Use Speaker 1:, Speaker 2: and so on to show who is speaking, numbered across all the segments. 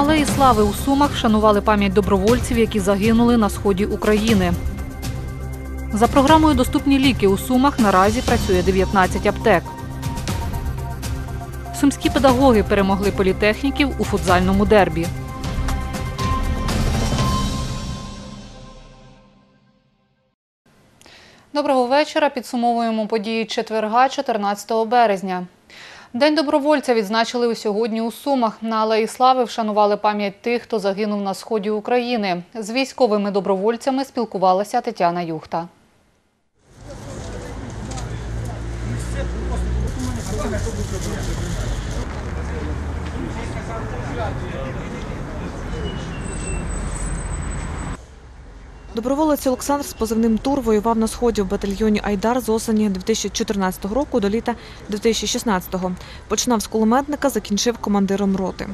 Speaker 1: Алеї Слави у Сумах шанували пам'ять добровольців, які загинули на сході України. За програмою Доступні ліки у Сумах наразі працює 19 аптек. Сумські педагоги перемогли політехніків у футзальному дербі. Доброго вечора. Підсумовуємо події четверга, 14 березня. День добровольця відзначили сьогодні у Сумах. На Алеї Слави вшанували пам'ять тих, хто загинув на сході України. З військовими добровольцями спілкувалася Тетяна Юхта.
Speaker 2: Доброволець Олександр з позивним Тур воював на сході в батальйоні Айдар з осені 2014 року до літа 2016-го. Починав з кулеметника, закінчив командиром роти.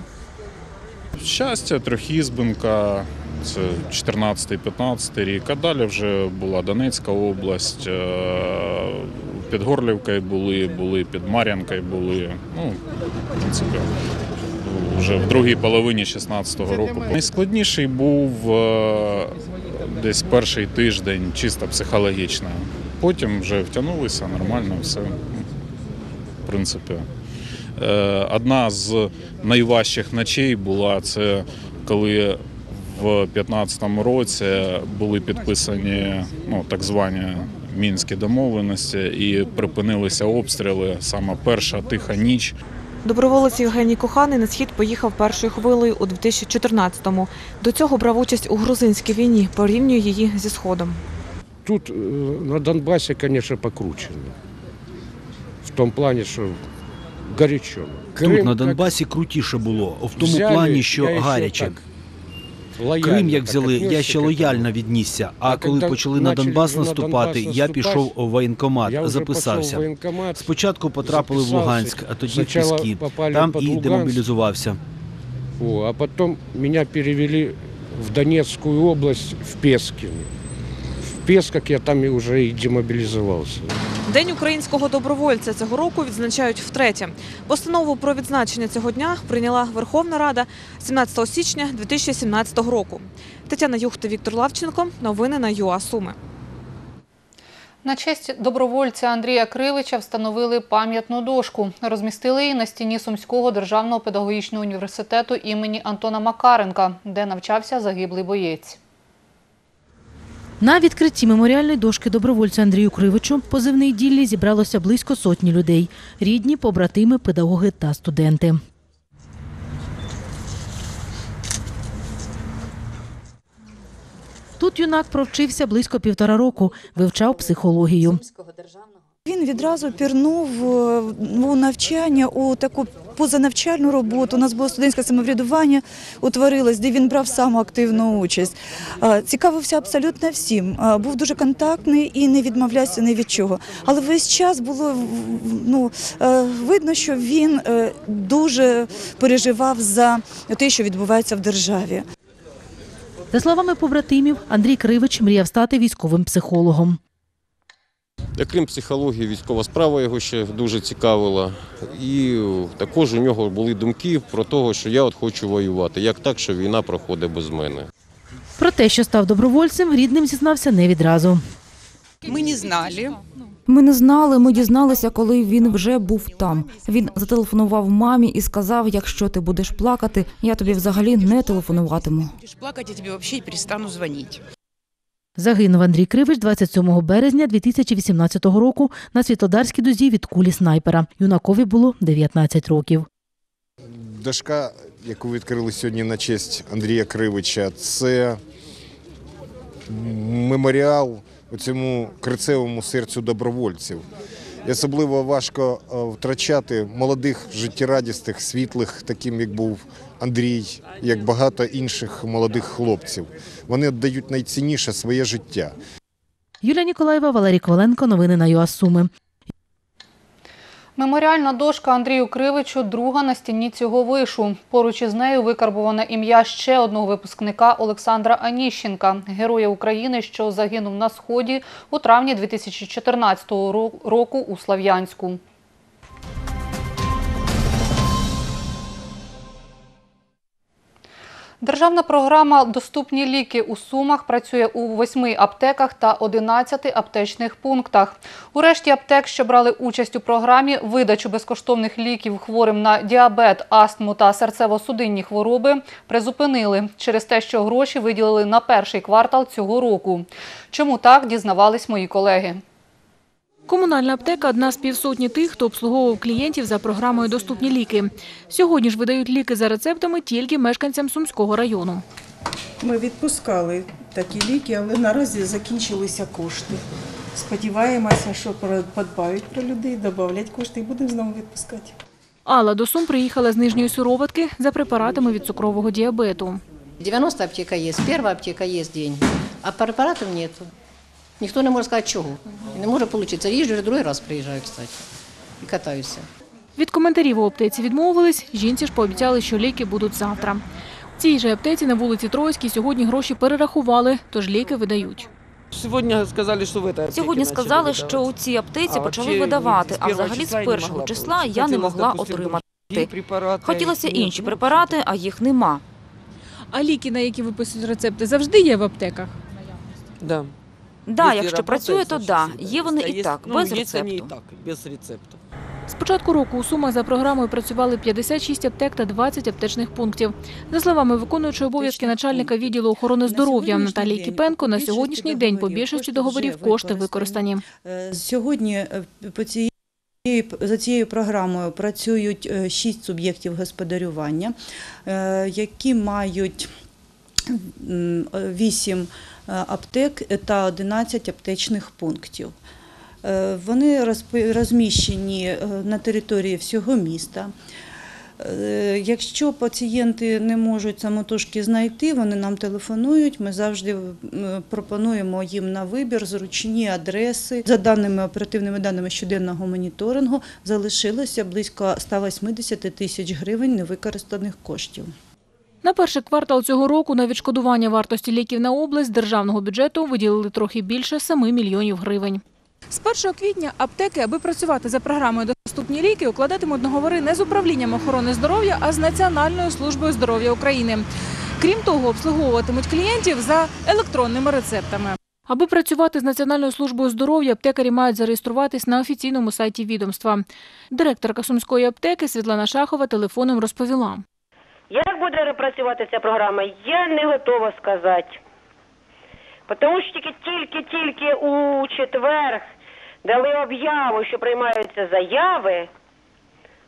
Speaker 3: Щастя, Трьохізбинка, це 14-15 рік. А далі вже була Донецька область, е, під Горлівкою були, були під Мар'янкою були. Ну, в принципі, вже в другій половині 16-го року. Найскладніший був е, десь перший тиждень, чисто психологічно. Потім вже втягнулися нормально, все. В принципі. Е, Одна з найважчих ночей була це коли в 2015 році були підписані ну, так звані мінські домовленості і припинилися обстріли. Саме перша тиха ніч.
Speaker 2: Доброволець Євгеній Коханий на схід поїхав першою хвилею у 2014-му. До цього брав участь у грузинській війні, порівнює її зі сходом.
Speaker 4: Тут э, на Донбасі, звісно, покручено. В тому плані, що гарячо.
Speaker 5: Тут на Донбасі крутіше було, в тому плані, що гаряче. Крим як взяли, я ще лояльно віднісся.
Speaker 4: А
Speaker 5: коли почали на Донбас наступати, я пішов в воєнкомат,
Speaker 4: вже
Speaker 5: записався. Спочатку потрапили в. Луганськ, а тоді в Піски. Там і демобілізувався.
Speaker 4: А потом меня перевели в Донецкую область, в Пескин. В Песках я там и уже и демобилизовался.
Speaker 2: День українського добровольця цього року відзначають втретє. Постанову про відзначення цього дня прийняла Верховна Рада 17 січня 2017 року. Тетяна Юхта, Віктор Лавченко. Новини на ЮА Суми.
Speaker 1: На честь добровольця Андрія Кривича встановили пам'ятну дошку. Розмістили її на стіні Сумського державного педагогічного університету імені Антона Макаренка, де навчався загиблий боєць.
Speaker 6: На відкритті меморіальної дошки добровольцю Андрію Кривичу позивний діллі зібралося близько сотні людей – рідні, побратими, педагоги та студенти. Тут юнак провчився близько півтора року, вивчав психологію.
Speaker 7: Він відразу пірнув е, у навчання, у таку позанавчальну роботу. У нас було студентське самоврядування, утворилось, де він брав саму активну участь. Е, Цікавився абсолютно всім. Е, Був дуже контактний і не відмовлявся ні від чого. Але весь час було ну, е, видно, що він е, дуже переживав за те, що відбувається в державі.
Speaker 6: За словами побратимів, Андрій Кривич мріяв стати військовим психологом.
Speaker 8: Крім психології, військова справа його ще дуже цікавила. І також у нього були думки про те, що я от хочу воювати. Як так, що війна проходить без мене.
Speaker 6: Про те, що став добровольцем, рідним зізнався не відразу.
Speaker 9: Мы не знали.
Speaker 10: Ми не знали, ми дізналися, коли він вже був там. Він зателефонував мамі і сказав: якщо ти будеш плакати, я тобі взагалі не телефонуватиму.
Speaker 9: Я тебе вообще перестану звонить.
Speaker 6: Загинув Андрій Кривич 27 березня 2018 року на Світлодарській дузі від кулі снайпера. Юнакові було 19 років.
Speaker 11: Дошка, яку відкрили сьогодні на честь Андрія Кривича, це меморіал у цьому крицевому серцю добровольців. І особливо важко е, втрачати молодих, життєрадісних, світлих, таким як був Андрій, як багато інших молодих хлопців. Вони віддають найцінніше своє життя.
Speaker 6: Юлія Ніколаєва, Валерій Коваленко. Новини на ЮА Суми.
Speaker 1: Меморіальна дошка Андрію Кривичу друга на стіні цього вишу. Поруч із нею викарбоване ім'я ще одного випускника Олександра Аніщенка, героя України, що загинув на сході у травні 2014 року у Слав'янську. Державна програма Доступні ліки у Сумах працює у восьми аптеках та 11 аптечних пунктах. У решті аптек, що брали участь у програмі, видачу безкоштовних ліків хворим на діабет, астму та серцево-судинні хвороби призупинили через те, що гроші виділили на перший квартал цього року. Чому так, дізнавались мої колеги.
Speaker 12: Комунальна аптека – одна з півсотні тих, хто обслуговував клієнтів за програмою «Доступні ліки». Сьогодні ж видають ліки за рецептами тільки мешканцям Сумського району.
Speaker 13: Ми відпускали такі ліки, але наразі закінчилися кошти. Сподіваємося, що подбають про людей, додавлять кошти і будемо знову відпускати.
Speaker 12: Алла до Сум приїхала з Нижньої Суроватки за препаратами від цукрового діабету.
Speaker 14: 90 аптека есть, первая аптека есть день, а препаратов нету. Ніхто не може сказати чого. І не може получиться. Їжджу, вже другий раз приїжджаю, кстати, і катаюся.
Speaker 12: Від коментарів у аптеці відмовились, жінці ж пообіцяли, що ліки будуть завтра. В цій же аптеці на вулиці Троїцькій сьогодні гроші перерахували, тож ліки видають.
Speaker 15: Сьогодні сказали, що в этой
Speaker 10: Сьогодні сказали, що у цій аптеці почали видавати, а взагалі з першого числа я не могла отримати. Хотілося інші препарати, а їх нема.
Speaker 12: А ліки, на які виписують рецепти, завжди є в аптеках?
Speaker 15: Да.
Speaker 10: Да,
Speaker 15: Якщо
Speaker 10: працює, то да. Є вони і так,
Speaker 15: ну,
Speaker 10: без
Speaker 15: є вони і
Speaker 10: рецепту.
Speaker 15: так, без рецепту.
Speaker 12: З початку року у Сумах за програмою працювали 56 аптек та 20 аптечних пунктів. За словами виконуючої обов'язки начальника відділу охорони здоров'я Наталії Кіпенко, на сьогоднішній день по більшості договорів кошти використані.
Speaker 7: Е, Сьогодні е, по цієї за цією програмою працюють е, шість суб'єктів господарювання, які мають вісім аптек та 11 аптечних пунктів. Е, Вони розміщені е, на території всього міста. Е, Якщо пацієнти не можуть самотужки знайти, вони нам телефонують. Ми завжди пропонуємо їм на вибір зручні адреси. За даними оперативними даними щоденного моніторингу, залишилося близько 180 тисяч гривень невикористаних коштів.
Speaker 12: На перший квартал цього року на відшкодування вартості ліків на область державного бюджету виділили трохи більше 7 мільйонів гривень. З 1 квітня аптеки, аби працювати за програмою «Доступні ліки», укладатимуть договори не з управлінням охорони здоров'я, а з Національною службою здоров'я України. Крім того, обслуговуватимуть клієнтів за електронними рецептами. Аби працювати з Національною службою здоров'я, аптекарі мають зареєструватись на офіційному сайті відомства. Директорка Сумської аптеки Світлана Шахова телефоном розповіла.
Speaker 16: Як буде працювати ця програма, я не готова сказати. Тому що тільки тільки-тільки у четвер дали об'яву, що приймаються заяви.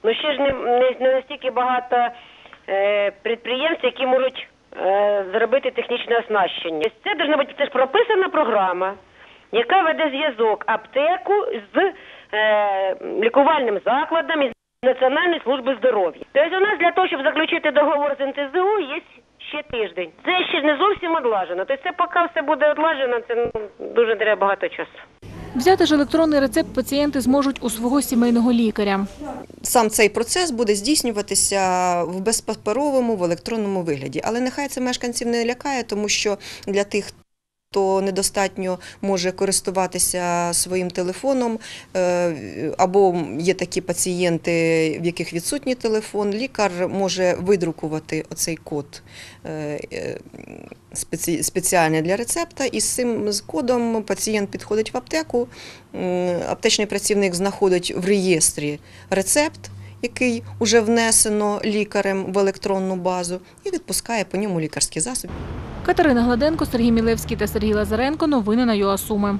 Speaker 16: Ну ще ж не, не, не настільки багато е, підприємств, які можуть е, зробити технічне оснащення. Це повинна бути це прописана програма, яка веде зв'язок аптеку з е, лікувальним закладом Національної служби здоров'я. Тобто у нас для того, щоб заключити договор з НТЗУ, є ще тиждень. Це ще не зовсім одлажено. Тобто це поки все буде одлажено, це ну, дуже треба багато часу.
Speaker 12: Взяти ж електронний рецепт пацієнти зможуть у свого сімейного лікаря.
Speaker 17: Сам цей процес буде здійснюватися в безпаперовому, в електронному вигляді. Але нехай це мешканців не лякає, тому що для тих, хто недостатньо може користуватися своїм телефоном, е, або є такі пацієнти, в яких відсутній телефон, лікар може видрукувати оцей код е, е, спеці- спеціальний для рецепта, і з цим кодом пацієнт підходить в аптеку, аптечний працівник знаходить в реєстрі рецепт, який вже внесено лікарем в електронну базу, і відпускає по ньому лікарський засіб.
Speaker 12: Катерина Гладенко, Сергій Мілевський та Сергій Лазаренко. Новини на ЮАСуми.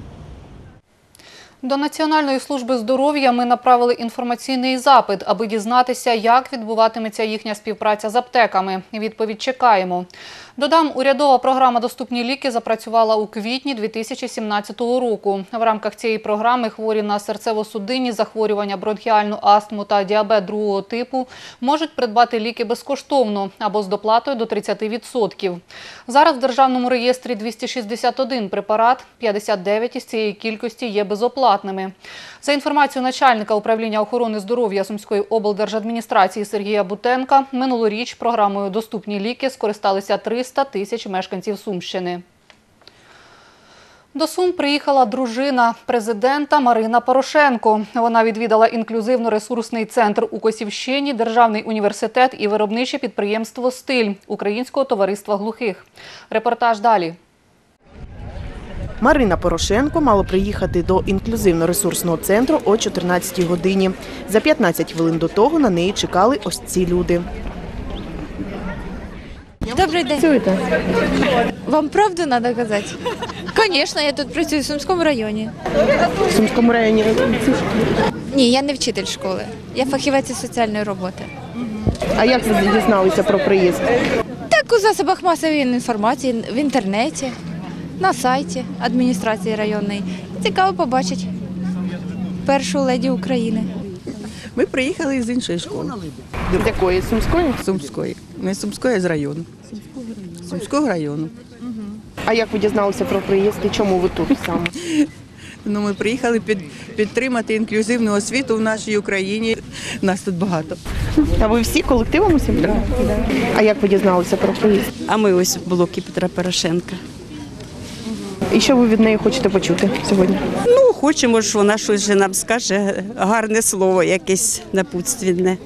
Speaker 1: До Національної служби здоров'я ми направили інформаційний запит, аби дізнатися, як відбуватиметься їхня співпраця з аптеками. Відповідь чекаємо. Додам, урядова програма «Доступні ліки» запрацювала у квітні 2017 року. В рамках цієї програми хворі на серцево-судинні захворювання, бронхіальну астму та діабет другого типу можуть придбати ліки безкоштовно або з доплатою до 30%. Зараз в Державному реєстрі 261 препарат, 59 із цієї кількості є безоплатними. За інформацією начальника управління охорони здоров'я Сумської облдержадміністрації Сергія Бутенка, минулоріч програмою «Доступні ліки» скористалися 300 тисяч мешканців Сумщини. До Сум приїхала дружина президента Марина Порошенко. Вона відвідала інклюзивно-ресурсний центр у Косівщині, Державний університет і виробниче підприємство «Стиль» Українського товариства глухих. Репортаж далі.
Speaker 18: Марина Порошенко мала приїхати до інклюзивно-ресурсного центру о 14 годині. За 15 хвилин до того на неї чекали ось ці люди.
Speaker 19: Добрий день. Вам правду треба казати? Звісно, я тут працюю в Сумському районі.
Speaker 18: В Сумському районі
Speaker 19: Ні, я не вчитель школи. Я фахівець із соціальної роботи.
Speaker 18: А як ви дізналися про приїзд?
Speaker 19: Так у засобах масової інформації, в інтернеті, на сайті адміністрації районної. Цікаво побачити першу леді України.
Speaker 20: Ми приїхали з іншої школи.
Speaker 18: З якої? Сумської?
Speaker 20: Сумської. Ми Сумської а з району. Сумського району.
Speaker 18: А як ви дізналися про приїзд і чому ви тут саме?
Speaker 20: Ну, ми приїхали під, підтримати інклюзивну освіту в нашій Україні. Нас тут багато.
Speaker 18: А ви всі колективом усім? Так. А як ви дізналися про приїзд?
Speaker 21: А ми ось в блокі Петра Порошенка.
Speaker 18: І що ви від неї хочете почути сьогодні?
Speaker 21: Ну, хочемо, що вона щось же нам скаже, гарне слово, якесь напутственне.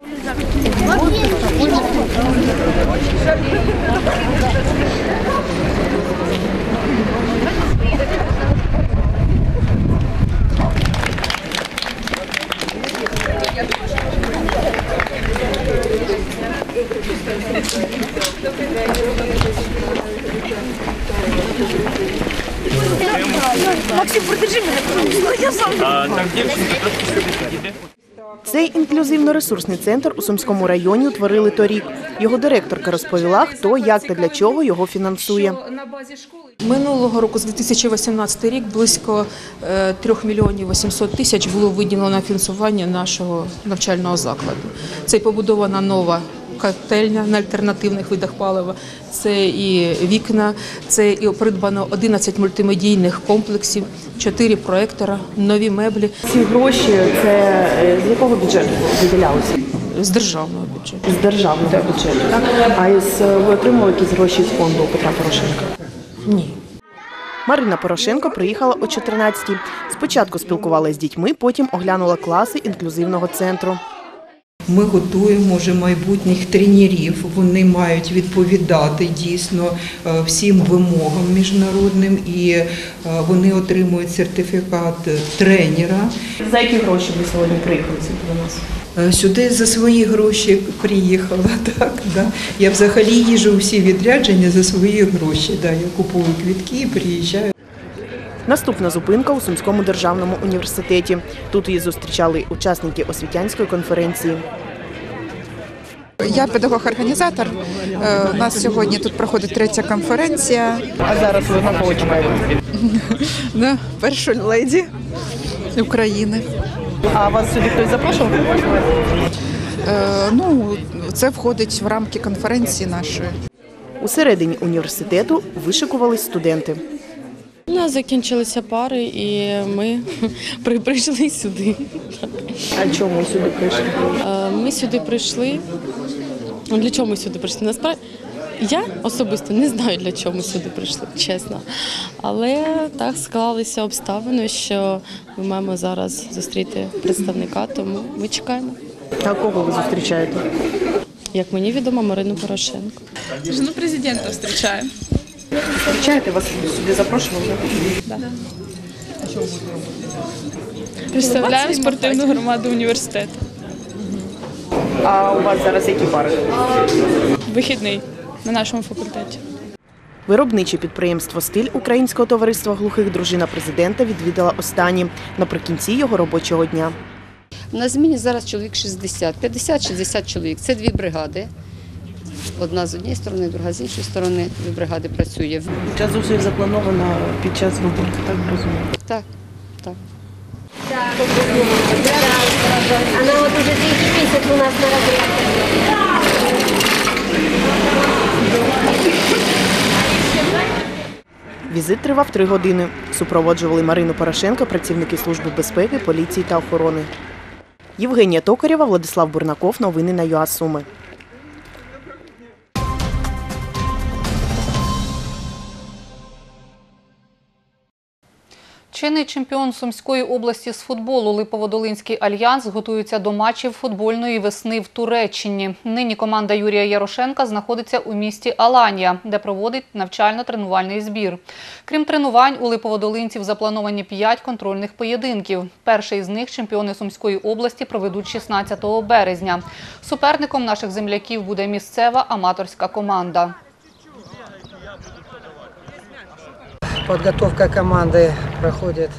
Speaker 19: Максим, продержи мене, я сам.
Speaker 18: Цей інклюзивно-ресурсний центр у Сумському районі утворили торік. Його директорка розповіла, хто, як та для чого його фінансує.
Speaker 22: Минулого року, з 2018 рік, близько е, 3 мільйонів 800 тисяч було виділено на фінансування нашого навчального закладу. Це побудована нова котельня на альтернативних видах палива, це і вікна, це і придбано 11 мультимедійних комплексів, 4 проектора, нові меблі.
Speaker 18: Ці гроші це з якого бюджету виділялися?
Speaker 22: З державного бюджету.
Speaker 18: З державного бюджету, так? А із, ви отримали якісь гроші з фонду Петра Порошенка?
Speaker 22: Ні.
Speaker 18: Марина Порошенко приїхала о 14-й. Спочатку спілкувалася з дітьми, потім оглянула класи інклюзивного центру.
Speaker 23: Ми готуємо вже майбутніх тренерів. Вони мають відповідати дійсно е, всім вимогам міжнародним і е, вони отримують сертифікат тренера.
Speaker 18: За які гроші ви сьогодні приїхали до нас?
Speaker 23: Е, Сюди за свої гроші приїхала. Так, да. Я взагалі їжу всі відрядження за свої гроші. Да. Я купую квітки і приїжджаю.
Speaker 18: Наступна зупинка у Сумському державному університеті. Тут її зустрічали учасники освітянської конференції.
Speaker 9: Я педагог-організатор. Е, У нас сьогодні тут проходить третя конференція.
Speaker 18: А зараз ви на кого чекаєте?
Speaker 9: На першу леді України.
Speaker 18: А вас сюди хтось запрошував?
Speaker 9: Е, Ну, це входить в рамки конференції нашої.
Speaker 18: Усередині університету вишикувались студенти.
Speaker 24: У нас закінчилися пари, і ми прийшли сюди.
Speaker 18: А чому сюди прийшли?
Speaker 24: Е, Ми сюди прийшли. Для чого ми сюди прийшли? Насправді я особисто не знаю, для чого ми сюди прийшли, чесно. Але так склалися обставини, що ми маємо зараз зустріти представника, тому ми чекаємо.
Speaker 18: А кого ви зустрічаєте?
Speaker 24: Як мені відомо, Марину Порошенко.
Speaker 2: Жену президента встречаем.
Speaker 18: Зустрічаєте вас сюди запрошували?
Speaker 2: Да. Представляємо спортивну громаду університету.
Speaker 18: А у вас зараз які пари?
Speaker 2: Вихідний на нашому факультеті.
Speaker 18: Виробниче підприємство Стиль Українського товариства глухих дружина президента відвідала останні наприкінці його робочого дня.
Speaker 25: На зміні зараз чоловік 60, 50-60 чоловік. Це дві бригади. Одна з однієї сторони, друга з іншої сторони. Дві бригади працює.
Speaker 18: Час зусиль заплановано під час роботи, так розумію?
Speaker 25: Так, так.
Speaker 16: Она вот уже третий месяц у нас на работе.
Speaker 18: Візит тривав три години. Супроводжували Марину Порошенко, працівники Служби безпеки, поліції та охорони. Євгенія Токарєва, Владислав Бурнаков. Новини на ЮА
Speaker 1: Чинний чемпіон Сумської області з футболу Липоводолинський альянс готується до матчів футбольної весни в Туреччині. Нині команда Юрія Ярошенка знаходиться у місті Аланія, де проводить навчально-тренувальний збір. Крім тренувань, у Липоводолинців заплановані п'ять контрольних поєдинків. Перший з них чемпіони Сумської області проведуть 16 березня. Суперником наших земляків буде місцева аматорська команда.
Speaker 26: Подготовка команды проходит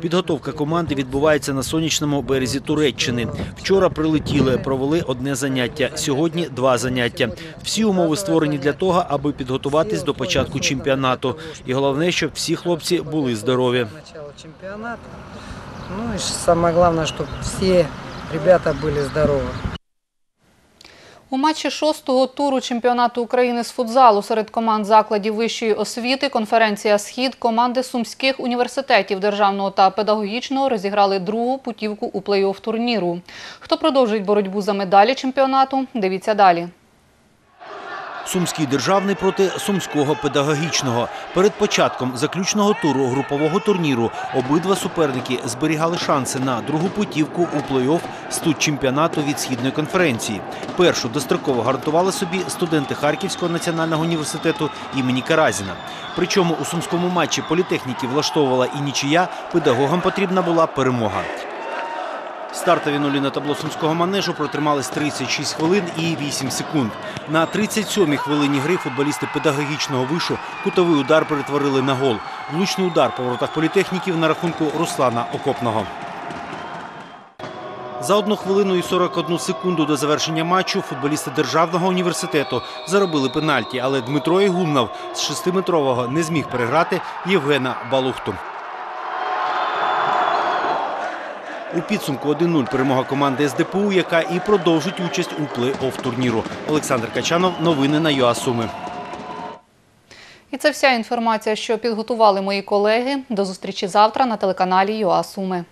Speaker 5: Підготовка команди відбувається на сонячному березі Туреччини. Вчора прилетіли, провели одне заняття. Сьогодні два заняття. Всі умови створені для того, аби підготуватись до початку чемпіонату. І головне, щоб всі хлопці були здорові.
Speaker 26: начала чемпионата. Ну и самое главное, чтобы все ребята были здоровы.
Speaker 1: У матчі шостого туру чемпіонату України з футзалу серед команд закладів вищої освіти конференція Схід команди сумських університетів державного та педагогічного розіграли другу путівку у плей-офф турніру. Хто продовжить боротьбу за медалі чемпіонату? Дивіться далі.
Speaker 5: Сумський державний проти сумського педагогічного. Перед початком заключного туру групового турніру обидва суперники зберігали шанси на другу путівку у плей-офф студчемпіонату від східної конференції. Першу достроково гарантували собі студенти Харківського національного університету імені Каразіна. Причому у сумському матчі політехніки влаштовувала і нічия, педагогам потрібна була перемога. Стартові нулі на табло сумського манежу протримались 36 хвилин і 8 секунд. На 37-й хвилині гри футболісти педагогічного вишу кутовий удар перетворили на гол. Влучний удар по воротах політехніків на рахунку Руслана Окопного. За одну хвилину і 41 секунду до завершення матчу футболісти Державного університету заробили пенальті, але Дмитро Ігумнов з шестиметрового не зміг переграти Євгена Балухту. У підсумку 1-0 перемога команди СДПУ, яка і продовжить участь у плей-офф турніру. Олександр Качанов. Новини на ЮАСуми.
Speaker 1: І це вся інформація, що підготували мої колеги. До зустрічі завтра на телеканалі ЮА Суми.